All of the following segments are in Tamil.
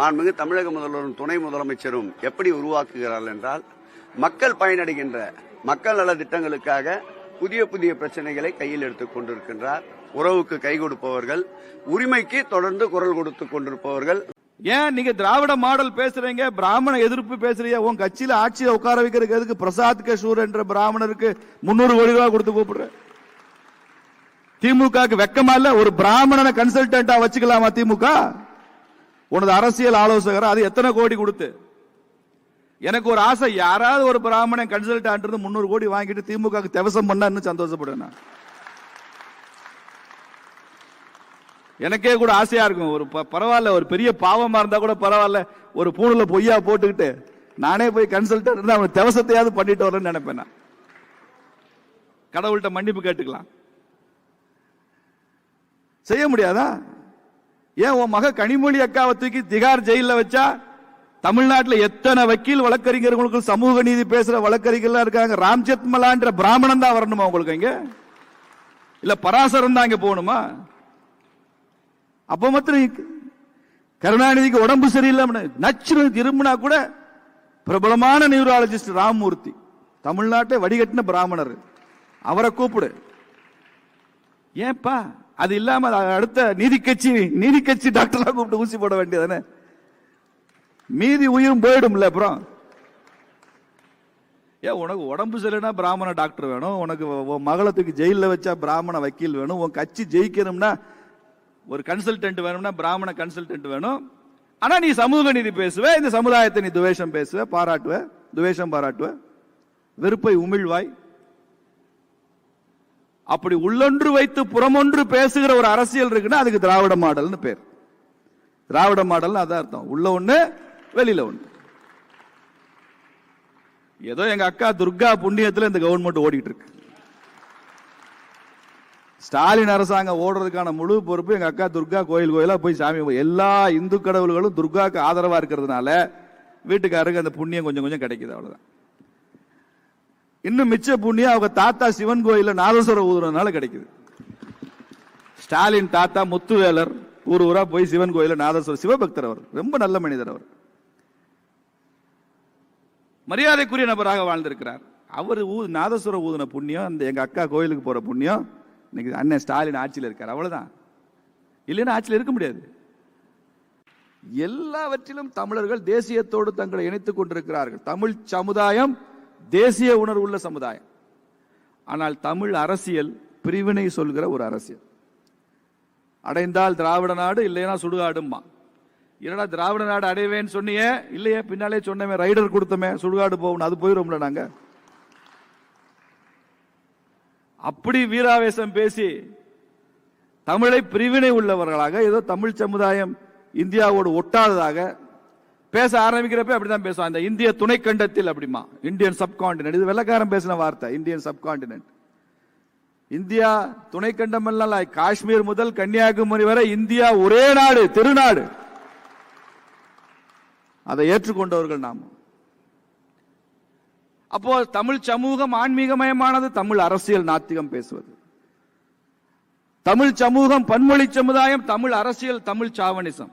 மாண்புமிகு தமிழக முதல்வரும் துணை முதலமைச்சரும் எப்படி உருவாக்குகிறார்கள் என்றால் மக்கள் பயனடைகின்ற மக்கள் நல திட்டங்களுக்காக புதிய புதிய பிரச்சனைகளை கையில் எடுத்துக் கொண்டிருக்கின்றார். உறவுக்கு கை கொடுப்பவர்கள் உரிமைக்கு தொடர்ந்து குரல் கொடுத்துக் கொண்டிருப்பவர்கள். ஏன் நீங்க திராவிட மாடல் பேசுறீங்க? பிராமண எதிர்ப்பு பேசுறீங்க. உன் கட்சியில ஆட்சியை உட்கார வைக்கிறதுக்கு எதுக்கு பிரசாத் கிஷோர் என்ற பிராமணருக்கு முன்னூறு கோடி ரூபாய் கொடுத்து கூப்பிடுற? திமுக வெக்கமா இல்ல? ஒரு பிராமணனை கன்சல்டன்டா வச்சுக்கலாமா திமுக? உனது அரசியல் ஆலோசகர் அது எத்தனை கோடி கொடுத்து? எனக்கு ஒரு ஆசை யாராவது ஒரு பிராமணன் கன்சல்டன்ட் இருந்து முன்னூறு கோடி வாங்கிட்டு திமுக தேவசம் பண்ணா இன்னும் சந்தோஷப்படுவேன் நான். எனக்கே கூட ஆசையா இருக்கும். ஒரு ப- பரவாயில்ல ஒரு பெரிய பாவமா இருந்தா கூட பரவாயில்ல ஒரு பூணுல பொய்யா போட்டுக்கிட்டு நானே போய் கன்சல்டன்ட் இருந்தா அவன் தேவசத்தையாவது பண்ணிட்டு வரேன்னு நினைப்பேன் நான். கடவுள்கிட்ட மன்னிப்பு கேட்டுக்கலாம். செய்ய முடியாதா? ஏன் உன் மக கனிமொழி அக்காவை தூக்கி திகார் ஜெயில வச்சா? தமிழ்நாட்டில் எத்தனை வக்கீல் வழக்கறிஞர்களுக்கு சமூக நீதி பேசுற வழக்கறிஞர்கள்லாம் இருக்காங்க. ராம்ஜெத் மலான்ற பிராமணன் தான் வரணுமா உங்களுக்கு இங்க? இல்ல பராசரம் தான் இங்க போகணுமா? அப்ப மாத்திரம் கருணாநிதிக்கு உடம்பு சரியில்லை நச்சு திரும்பினா கூட பிரபலமான நியூராலஜிஸ்ட் ராமமூர்த்தி. தமிழ்நாட்டை வடிகட்டின பிராமணர். அவரை கூப்பிடு. ஏன்பா? அது இல்லாம அடுத்த நீதி கட்சி நீதி கட்சி டாக்டரா கூப்பிட்டு ஊசி போட வேண்டியதானே? மீதி உயிரும் போயிடும்ல அப்புறம். ஏன் உனக்கு உடம்பு சரியில்லைனா பிராமண டாக்டர் வேணும். உனக்கு உன் மகளை தூக்கி வச்சா பிராமண வக்கீல் வேணும். உன் கட்சி ஜெயிக்கணும்னா ஒரு கன்சல்டன்ட் வேணும்னா பிராமண கன்சல்டன்ட் வேணும். ஆனா நீ சமூக நீதி பேசுவ இந்த சமுதாயத்தை நீ துவேஷம் பேசுவ பாராட்டுவ துவேஷம் பாராட்டுவ. வெறுப்பை உமிழ்வாய். அப்படி உள்ளொன்று வைத்து புறமொன்று பேசுகிற ஒரு அரசியல் இருக்குன்னா அதுக்கு திராவிட மாடல்னு பேர். திராவிட மாடல்னு அதான் அர்த்தம். உள்ள ஒண்ணு வெளியில ஒண்ணு. ஏதோ எங்க அக்கா துர்கா புண்ணியத்தில் இந்த கவர்மெண்ட் ஓடிட்டு இருக்கு ஸ்டாலின் அரசாங்கம் ஓடுறதுக்கான முழு பொறுப்பு எங்க அக்கா துர்கா கோயில் கோயிலா போய் சாமி எல்லா இந்து கடவுள்களும் துர்காக்கு ஆதரவா இருக்கிறதுனால வீட்டுக்காரருக்கு அந்த புண்ணியம் கொஞ்சம் கொஞ்சம் கிடைக்குது அவ்வளவுதான். இன்னும் மிச்ச புண்ணியம் அவங்க தாத்தா சிவன் கோயில நாதஸ்வரம் ஊதுறதுனால கிடைக்குது. ஸ்டாலின் தாத்தா முத்துவேலர் ஊர் ஊரா போய் சிவன் கோயில நாதஸ்வரம் சிவபக்தர் அவர். ரொம்ப நல்ல மனிதர் அவர். மரியாதைக்குரிய நபராக வாழ்ந்திருக்கிறார். அவர் ஊ நாதஸ்வரம் ஊதுன புண்ணியம் அந்த எங்க அக்கா கோயிலுக்கு போற புண்ணியம் இன்னைக்கு அண்ணன் ஸ்டாலின் ஆட்சியில் இருக்கார் அவ்வளவுதான். இல்லைன்னா ஆட்சியில் இருக்க முடியாது. எல்லாவற்றிலும் தமிழர்கள் தேசியத்தோடு தங்களை இணைத்துக் கொண்டிருக்கிறார்கள். தமிழ் சமுதாயம் தேசிய உணர்வு உள்ள சமுதாயம். ஆனால் தமிழ் அரசியல் பிரிவினை சொல்கிற ஒரு அரசியல். அடைந்தால் திராவிட நாடு இல்லைன்னா சுடுகாடுமா என்னடா திராவிட நாடு அடைவேன்னு சொன்னியே இல்லையே பின்னாலே சொன்னமே ரைடர் கொடுத்தமே சுடுகாடு போகணும் அது போயிடும்ல நாங்க. அப்படி வீராவேசம் பேசி தமிழை பிரிவினை உள்ளவர்களாக ஏதோ தமிழ் சமுதாயம் இந்தியாவோடு ஒட்டாததாக பேச ஆரம்பிக்கிறப்ப அப்படிதான் பேசுவான். அந்த இந்திய துணைக்கண்டத்தில் அப்படிமா. இந்தியன் சப்கான்டினென்ட் இது வெள்ளக்காரன் பேசின வார்த்தை. இந்தியன் சப்கான்டினென்ட் இந்தியா துணைக்கண்டம் எல்லாம் காஷ்மீர் முதல் கன்னியாகுமரி வரை இந்தியா ஒரே நாடு திருநாடு. அதை ஏற்றுக்கொண்டவர்கள் நாம். அப்போ தமிழ் சமூகம் ஆன்மீகமயமானது தமிழ் அரசியல் நாத்திகம் பேசுவது. தமிழ் சமூகம் பன்மொழி சமுதாயம் தமிழ் அரசியல் தமிழ் சாவணிசம்.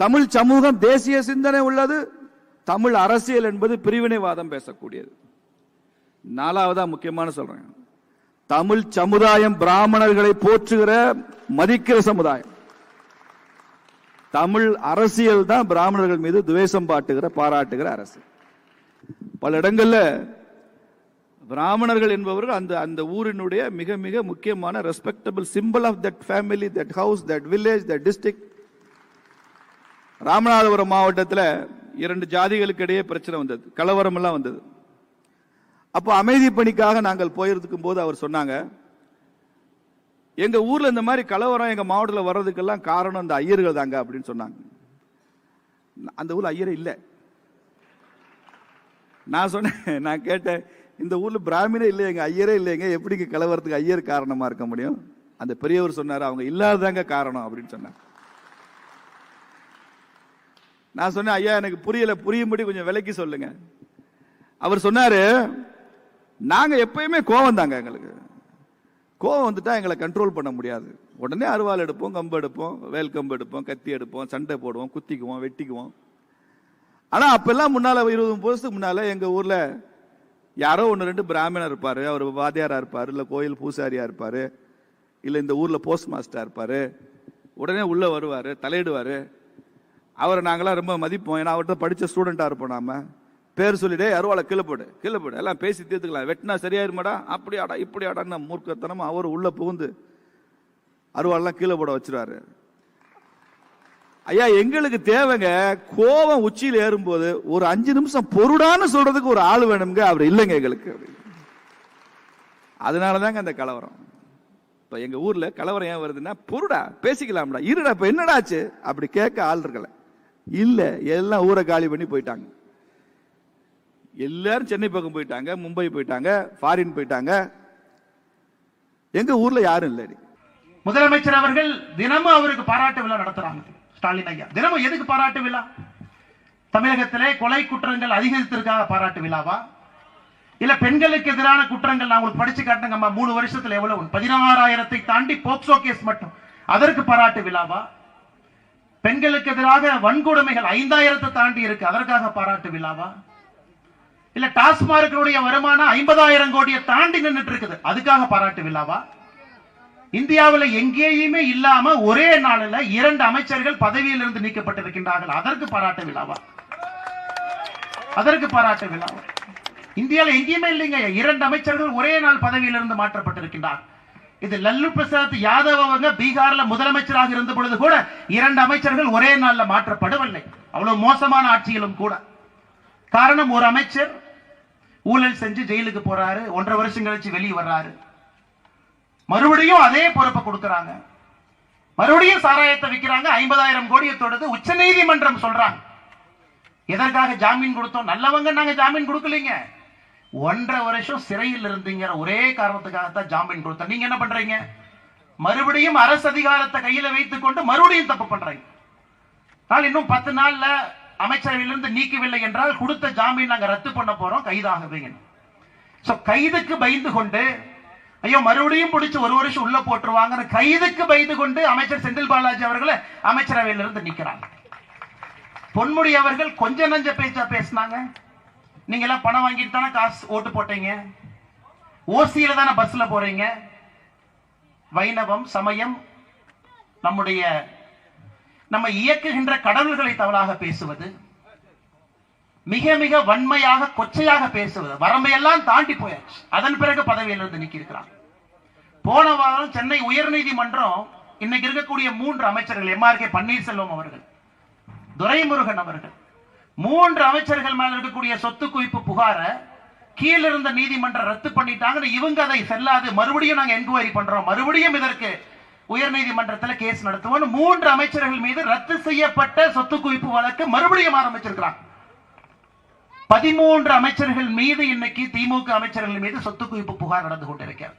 தமிழ் சமூகம் தேசிய சிந்தனை உள்ளது. தமிழ் அரசியல் என்பது பிரிவினைவாதம் பேசக்கூடியது. நாலாவதா முக்கியமான சொல்றேன். தமிழ் சமுதாயம் பிராமணர்களை போற்றுகிற மதிக்கிற சமுதாயம். தமிழ் அரசியல் தான் பிராமணர்கள் மீது துவேஷம் பாட்டுகிற பாராட்டுகிற அரசு பல இடங்கள்ல பிராமணர்கள் என்பவர்கள் அந்த அந்த ஊரினுடைய மிக மிக முக்கியமான respectable simple of that family that house that village that district Ramanathapuram மாவட்டத்தில் இரண்டு ஜாதிகளுக்கு இடையே பிரச்சனை வந்தது. கலவரம் எல்லாம் வந்தது. அப்போ அமைதி பணிக்காக நாங்கள் போயிருக்கும் போது அவர் சொன்னாங்க எங்க ஊர்ல இந்த மாதிரி கலவரம் எங்க மாவட்டத்தில் வர்றதுக்கெல்லாம் காரணம் இந்த ஐயர்கள் தாங்க அப்படின்னு சொன்னாங்க. அந்த ஊர்ல ஐயரே இல்லை. நான் சொன்னேன் நான் கேட்டேன் இந்த ஊர்ல பிராமணே இல்லை எங்கள் ஐயரே இல்லைங்க எப்படிங்க கலவரத்துக்கு ஐயர் காரணமா இருக்க முடியும்? அந்த பெரியவர் சொன்னார் அவங்க இல்லாததாங்க காரணம் அப்படின்னு சொன்னாங்க. நான் சொன்னேன் ஐயா எனக்கு புரியல புரியும்படி கொஞ்சம் விலைக்கு சொல்லுங்க. அவர் சொன்னாரு நாங்கள் எப்பயுமே கோவம் தாங்க எங்களுக்கு. கோவம் வந்துட்டா எங்களை கண்ட்ரோல் பண்ண முடியாது. உடனே அருவாள் எடுப்போம் கம்பு எடுப்போம் வேல் கம்பு எடுப்போம் கத்தி எடுப்போம் சண்டை போடுவோம் குத்திக்குவோம் வெட்டிக்குவோம். ஆனால் அப்பெல்லாம் முன்னால் இருபது வருஷத்துக்கு முன்னால் எங்கள் ஊரில் யாரோ ஒன்று ரெண்டு பிராமணர் இருப்பார். அவர் வாத்தியாராக இருப்பார் இல்லை கோயில் பூசாரியாக இருப்பார் இல்லை இந்த ஊரில் போஸ்ட் மாஸ்டராக இருப்பார். உடனே உள்ளே வருவார் தலையிடுவார். அவரை நாங்களாம் ரொம்ப மதிப்போம். ஏன்னா அவர்கிட்ட படித்த ஸ்டூடெண்ட்டாக இருப்போம் நாம. பேர் சொல்லிட்டே அருவாளை கீழே போடு கீழே போடு எல்லாம் பேசி தீர்த்துக்கலாம். வெட்டினா சரியாயிருமாடா? அப்படி ஆடா இப்படி ஆடான்னு மூர்க்கத்தனமா அவர் உள்ளே புகுந்து அருவாளெல்லாம் கீழே போட வச்சிருவாரு. ஐயா எங்களுக்கு தேவைங்க கோபம் உச்சியில் ஏறும்போது ஒரு அஞ்சு நிமிஷம் பொருடான்னு சொல்றதுக்கு ஒரு ஆள் வேணுங்க அவர் இல்லைங்க எங்களுக்கு. அதனாலதாங்க அந்த கலவரம். இப்போ எங்கள் ஊரில் கலவரம் ஏன் வருதுன்னா பொருடா பேசிக்கலாம்டா. இருடா இப்போ என்னடா ஆச்சு? அப்படி கேட்க ஆள் இருக்கலை. இல்ல எல்லாம் ஊரை காலி பண்ணி போயிட்டாங்க. எல்லாரும் சென்னை பக்கம் போயிட்டாங்க மும்பை போயிட்டாங்க ஃபாரின் போயிட்டாங்க. எங்க ஊர்ல யாரும் இல்லை முதலமைச்சர் அவர்கள் தினமும் அவருக்கு பாராட்டு விழா நடத்துறாங்க. ஸ்டாலின் ஐயா தினமும் எதுக்கு பாராட்டு விழா? தமிழகத்திலே கொலை குற்றங்கள் அதிகரித்திருக்காக பாராட்டு விழாவா? இல்ல பெண்களுக்கு எதிரான குற்றங்கள் நான் உங்களுக்கு படிச்சு காட்டுங்க மூணு வருஷத்துல எவ்வளவு? பதினாறாயிரத்தை தாண்டி போக்சோ கேஸ் மட்டும். அதற்கு பாராட்டு விழாவா? பெண்களுக்கு எதிராக வன்கொடுமைகள் ஐந்தாயிரத்தை தாண்டி இருக்கு. அதற்காக பாராட்டு விழாவா? இல்ல டாஸ்மார்க்கினுடைய வருமானம் ஐம்பதாயிரம் கோடியை தாண்டி நின்னுட்டு இருக்குது அதுக்காக பாராட்டு விழாவா? இந்தியாவில் எங்கேயுமே இல்லாம ஒரே நாளில் இரண்டு அமைச்சர்கள் பதவியிலிருந்து நீக்கப்பட்டிருக்கின்றார்கள். அதற்கு பாராட்டு விழாவா? அதற்கு பாராட்டு விழாவா? இந்தியாவில் எங்கேயுமே இல்லைங்க. இரண்டு அமைச்சர்கள் ஒரே நாள் பதவியிலிருந்து மாற்றப்பட்டிருக்கின்றார். இது லல்லு பிரசாத் யாதவ் அவங்க பீகார்ல முதலமைச்சராக இருந்த பொழுது கூட இரண்டு அமைச்சர்கள் ஒரே நாள்ல மாற்றப்படவில்லை. அவ்வளவு மோசமான ஆட்சியிலும் கூட. காரணம் ஒரு அமைச்சர் ஊழல் செஞ்சு ஜெயிலுக்கு போறாரு ஒன்றரை வருஷம் கழிச்சு வெளியே வர்றாரு. மறுபடியும் அதே பொறுப்பை கொடுக்கறாங்க. மறுபடியும் சாராயத்தை விற்கிறாங்க ஐம்பதாயிரம் கோடியை தொடுது உச்ச நீதிமன்றம் சொல்றாங்க. எதற்காக ஜாமீன் கொடுத்தோம்? நல்லவங்க நாங்க ஜாமீன் கொடுக்கலீங்க. ஒன்றரை வருஷம் சிறையில் இருந்தீங்கிற ஒரே காரணத்துக்காக தான் ஜாமீன் கொடுத்தோம் நீங்க என்ன பண்றீங்க? மறுபடியும் அரசு அதிகாரத்தை கையில வைத்துக் கொண்டு மறுபடியும் தப்பு பண்றீங்க. நான் இன்னும் பத்து நாள்ல அமைச்சரவையிலிருந்து நீக்கவில்லை என்றால் கொடுத்த ஜாமீன் நாங்க ரத்து பண்ண போறோம் கைதாகவே. சோ கைதுக்கு பயந்து கொண்டு ஐயோ மறுபடியும் பிடிச்சு ஒரு வருஷம் உள்ள போட்டுருவாங்கன்னு கைதுக்கு பயந்து கொண்டு அமைச்சர் செந்தில் பாலாஜி அவர்களை அமைச்சரவையிலிருந்து நிக்கிறாங்க. பொன்முடி அவர்கள் கொஞ்ச நஞ்ச பேச்சா பேசினாங்க. நீங்க எல்லாம் பணம் வாங்கிட்டு தானே காசு ஓட்டு போட்டீங்க? ஓசியில தானே பஸ்ல போறீங்க? வைணவம் சமயம் நம்முடைய நம்ம இயக்குகின்ற கடவுள்களை தவறாக பேசுவது மிக மிக வன்மையாக கொச்சையாக பேசுவது வரம்பையெல்லாம் தாண்டி போயாச்சு. அதன் பிறகு பதவியிலிருந்து நீக்கியிருக்கிறார். போன வாரம் சென்னை உயர்நீதிமன்றம் இன்னைக்கு இருக்கக்கூடிய மூன்று அமைச்சர்கள் எம் ஆர் கே பன்னீர்செல்வம் அவர்கள் துரைமுருகன் அவர்கள் மூன்று அமைச்சர்கள் மேல இருக்கக்கூடிய சொத்து குவிப்பு புகாரை கீழ இருந்த நீதிமன்றம் ரத்து பண்ணிட்டாங்கன்னு இவங்க அதை செல்லாது. மறுபடியும் நாங்க என்கொயரி பண்றோம். மறுபடியும் இதற்கு உயர் நீதிமன்றத்தில் கேஸ் நடத்துவோம் மூன்று அமைச்சர்கள் மீது ரத்து செய்யப்பட்ட சொத்து குவிப்பு வழக்கு மறுபடியும் ஆரம்பிச்சிருக்கிறாங்க. பதிமூன்று அமைச்சர்கள் மீது இன்னைக்கு திமுக அமைச்சர்கள் மீது சொத்து குவிப்பு புகார் நடந்து கொண்டிருக்கிறது.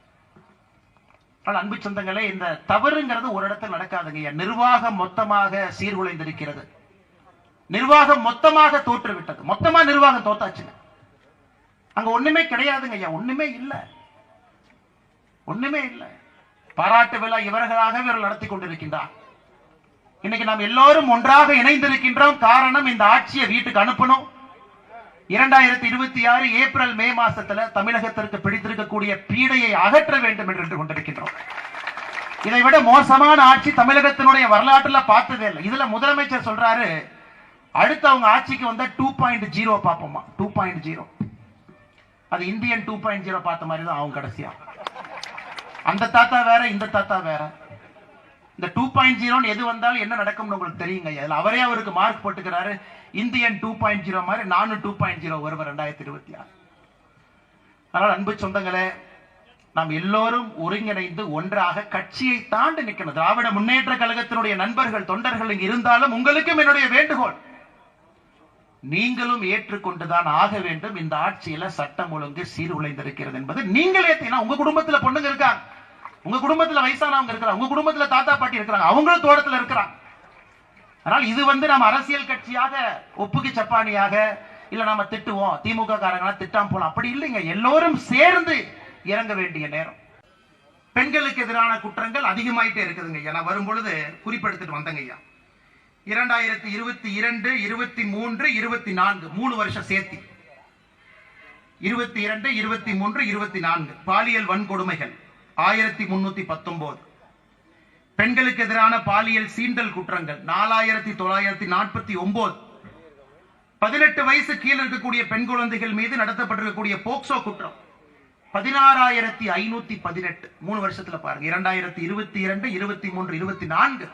ஆனால் அன்பு சொந்தங்களே இந்த தவறுங்கிறது ஒரு இடத்தில் நடக்காதுங்க நிர்வாகம் மொத்தமாக சீர்குலைந்திருக்கிறது. நிர்வாகம் மொத்தமாக தோற்றுவிட்டது. மொத்தமா நிர்வாகம் தோத்தாச்சுங்க. அங்க ஒண்ணுமே கிடையாதுங்க ஐயா. ஒண்ணுமே இல்ல. ஒண்ணுமே இல்லை. பாராட்டு விழா இவர்களாக இவர்கள் நடத்தி கொண்டிருக்கின்றார். இன்னைக்கு நாம் எல்லோரும் ஒன்றாக இணைந்திருக்கின்றோம். காரணம் இந்த ஆட்சியை வீட்டுக்கு அனுப்பணும். இரண்டாயிரத்தி இருபத்தி ஆறு ஏப்ரல் மே மாசத்துல தமிழகத்திற்கு பிடித்திருக்கக்கூடிய பீடையை அகற்ற வேண்டும் என்று கொண்டிருக்கின்றோம். இதை விட மோசமான ஆட்சி தமிழகத்தினுடைய வரலாற்றுல பார்த்ததே இல்லை. இதுல முதலமைச்சர் சொல்றாரு அடுத்து அவங்க ஆட்சிக்கு வந்தா டூ பாயிண்ட் ஜீரோ பார்ப்போமா டூ பாயிண்ட் ஜீரோ அது இந்தியன் டூ பாயிண்ட் ஜீரோ பார்த்த மாதிரி தான் அவங்க கடைசியா. அந்த தாத்தா வேற இந்த தாத்தா வேற. இந்த டூ பாயிண்ட் ஜீரோன்னு எது வந்தாலும் என்ன நடக்கும்னு உங்களுக்கு தெரியுங்க. அதில் அவரே அவருக்கு மார்க் போட்டுக்கிறாரு. இந்தியன் டூ பாயிண்ட் ஜீரோ மாதிரி நானும் டூ பாயிண்ட் ஜீரோ வருவேன் ரெண்டாயிரத்தி இருபத்தி ஆறு. அதனால் அன்பு சொந்தங்களே நாம் எல்லோரும் ஒருங்கிணைந்து ஒன்றாக கட்சியை தாண்டி நிற்கணும். திராவிட முன்னேற்ற கழகத்தினுடைய நண்பர்கள் தொண்டர்கள் இருந்தாலும் உங்களுக்கும் என்னுடைய வேண்டுகோள். நீங்களும் ஏற்றுக்கொண்டுதான் ஆக வேண்டும். இந்த ஆட்சியில சட்டம் ஒழுங்கு சீர்குலைந்திருக்கிறது என்பது நீங்கள் உங்க குடும்பத்துல பொண்ணுங்க இருக்காங்க. உங்க குடும்பத்துல வயசானவங்க இருக்கிறாங்க. உங்க குடும்பத்துல தாத்தா பாட்டி இருக்கிறாங்க. அவங்களும் தோட்டத்துல இருக்கிறாங்க. அதனால் இது வந்து நம்ம அரசியல் கட்சியாக ஒப்புக்கு சப்பானியாக இல்ல நம்ம திட்டுவோம். திமுக காரங்களா திட்டாம போலாம். அப்படி இல்லைங்க. எல்லோரும் சேர்ந்து இறங்க வேண்டிய நேரம். பெண்களுக்கு எதிரான குற்றங்கள் அதிகமாயிட்டே இருக்குதுங்க ஐயா. நான் வரும் பொழுது குறிப்பெடுத்துட்டு வந்தங்க ஐயா. இரண்டாயிரத்தி இருபத்தி இரண்டு இருபத்தி மூன்று இருபத்தி நான்கு. மூணு வருஷம் சேர்த்தி. இருபத்தி இரண்டு இருபத்தி மூன்று இருபத்தி நான்கு. பாலியல் வன்கொடுமைகள். ஆயிரத்தி முன்னூத்தி பத்தொன்பது பெண்களுக்கு எதிரான பாலியல் சீண்டல் குற்றங்கள். நாலாயிரத்தி தொள்ளாயிரத்தி நாற்பத்தி ஒன்பது பதினெட்டு வயசு கீழே இருக்கக்கூடிய பெண் குழந்தைகள் மீது நடத்தப்பட்டிருக்கக்கூடிய போக்சோ குற்றம். பதினாறாயிரத்தி ஐநூத்தி பதினெட்டு. மூணு வருஷத்துல பாருங்க. இரண்டாயிரத்தி இருபத்தி இரண்டு இருபத்தி மூன்று இருபத்தி நான்கு.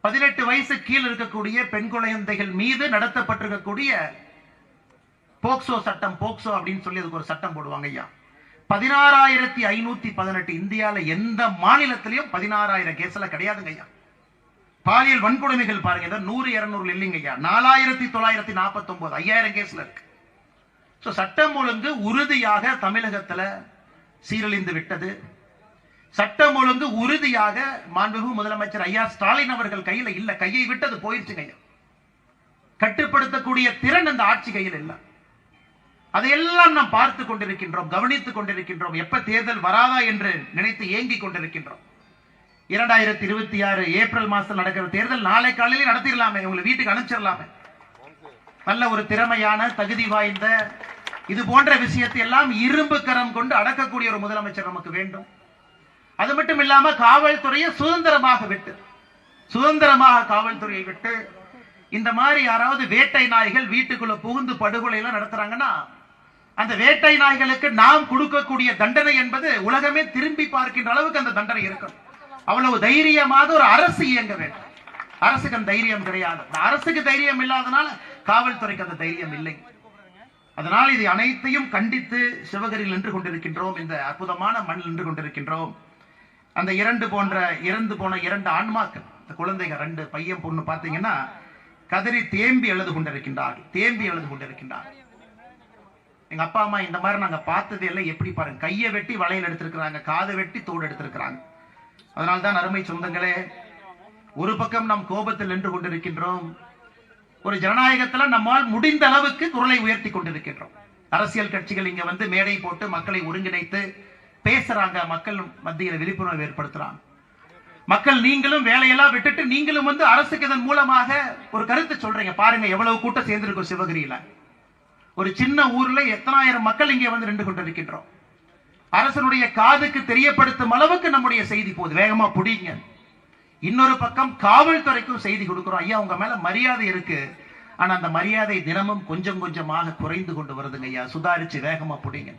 பதினெட்டு வயசு கீழ் இருக்கக்கூடிய பெண் குழந்தைகள் மீது நடத்தப்பட்டிருக்கக்கூடிய போக்சோ சட்டம் போக்சோ அப்படின்னு சொல்லி அதுக்கு ஒரு சட்டம் போடுவாங்க ஐயா. பதினாறாயிரத்தி ஐநூத்தி பதினெட்டு இந்தியால எந்த மாநிலத்திலையும் பதினாறாயிரம் கேஸ்ல கிடையாதுங்க ஐயா. பாலியல் வன்கொடுமைகள் பாருங்க ஏதோ நூறு இருநூறு இல்லைங்க ஐயா. நாலாயிரத்தி தொள்ளாயிரத்தி நாற்பத்தி ஒன்பது ஐயாயிரம் கேஸ்ல இருக்கு. ஸோ சட்டம் ஒழுங்கு உறுதியாக தமிழகத்துல சீரழிந்து விட்டது. சட்டம் ஒழுங்கு உறுதியாக மாண்புமிகு முதலமைச்சர் ஐயா ஸ்டாலின் அவர்கள் கையில இல்ல. கையை விட்டது போயிருச்சுங்க ஐயா கட்டுப்படுத்தக்கூடிய திறன் அந்த ஆட்சி கையில் இல்ல. அதையெல்லாம் நாம் பார்த்து கொண்டிருக்கின்றோம் கவனித்துக் கொண்டிருக்கின்றோம். எப்ப தேர்தல் வராதா என்று நினைத்து ஏங்கிக் கொண்டிருக்கின்றோம். இரண்டாயிரத்தி இருபத்தி ஆறு ஏப்ரல் மாசத்தில் நடக்கிற தேர்தல் நாளை காலையில நடத்திடலாமே. உங்களை வீட்டுக்கு அனுப்பிச்சிடலாமே. நல்ல ஒரு திறமையான தகுதி வாய்ந்த இது போன்ற விஷயத்தை எல்லாம் இரும்பு கரம் கொண்டு அடக்கக்கூடிய ஒரு முதலமைச்சர் நமக்கு வேண்டும். அது மட்டும் இல்லாம காவல்துறையை சுதந்திரமாக விட்டு சுதந்திரமாக காவல்துறையை விட்டு இந்த மாதிரி யாராவது வேட்டை நாய்கள் வீட்டுக்குள்ள புகுந்து படுகொலை எல்லாம் நடத்துறாங்கன்னா அந்த வேட்டை நாய்களுக்கு நாம் கொடுக்கக்கூடிய தண்டனை என்பது உலகமே திரும்பி பார்க்கின்ற அளவுக்கு அந்த தண்டனை இருக்கும். அவ்வளவு தைரியமாக ஒரு அரசு இயங்க வேண்டும். அரசுக்கு அந்த தைரியம் கிடையாது. அந்த அரசுக்கு தைரியம் இல்லாதனால காவல்துறைக்கு அந்த தைரியம் இல்லை. அதனால் இது அனைத்தையும் கண்டித்து சிவகரியில் நின்று கொண்டிருக்கின்றோம். இந்த அற்புதமான மண்ணில் நின்று கொண்டிருக்கின்றோம். அந்த இரண்டு போன்ற இறந்து போன இரண்டு ஆன்மாக்கள் இந்த குழந்தைங்க ரெண்டு பையன் பொண்ணு பார்த்தீங்கன்னா கதறி தேம்பி எழுது கொண்டிருக்கின்றார்கள். தேம்பி எழுது கொண்டிருக்கின்றார்கள். எங்க அப்பா அம்மா இந்த மாதிரி நாங்க பார்த்தது எல்லாம் எப்படி பாருங்க. கையை வெட்டி வளையல் எடுத்திருக்கிறாங்க காதை வெட்டி தோடு எடுத்திருக்கிறாங்க. அதனால்தான் அருமை சொந்தங்களே ஒரு பக்கம் நாம் கோபத்தில் நின்று கொண்டிருக்கின்றோம் ஒரு ஜனநாயகத்துல நம்மால் முடிந்த அளவுக்கு குரலை உயர்த்தி கொண்டிருக்கின்றோம். அரசியல் கட்சிகள் இங்க வந்து மேடை போட்டு மக்களை ஒருங்கிணைத்து பேசுறாங்க மக்கள் மத்தியில் விழிப்புணர்வு ஏற்படுத்துறாங்க. மக்கள் நீங்களும் வேலையெல்லாம் விட்டுட்டு நீங்களும் வந்து அரசுக்கு இதன் மூலமாக ஒரு கருத்து சொல்றீங்க. பாருங்க எவ்வளவு கூட்டம் சேர்ந்திருக்கும் சிவகிரியில. ஒரு சின்ன ஊர்ல எத்தனாயிரம் மக்கள் இங்கே வந்து நின்று கொண்டிருக்கின்றோம். அரசனுடைய காதுக்கு தெரியப்படுத்தும் அளவுக்கு நம்முடைய செய்தி போகுது. வேகமா புடிங்க. இன்னொரு பக்கம் காவல்துறைக்கும் செய்தி கொடுக்குறோம். ஐயா உங்க மேல மரியாதை இருக்கு. ஆனா அந்த மரியாதை தினமும் கொஞ்சம் கொஞ்சமாக குறைந்து கொண்டு வருதுங்க ஐயா. சுதாரிச்சு வேகமா புடிங்க.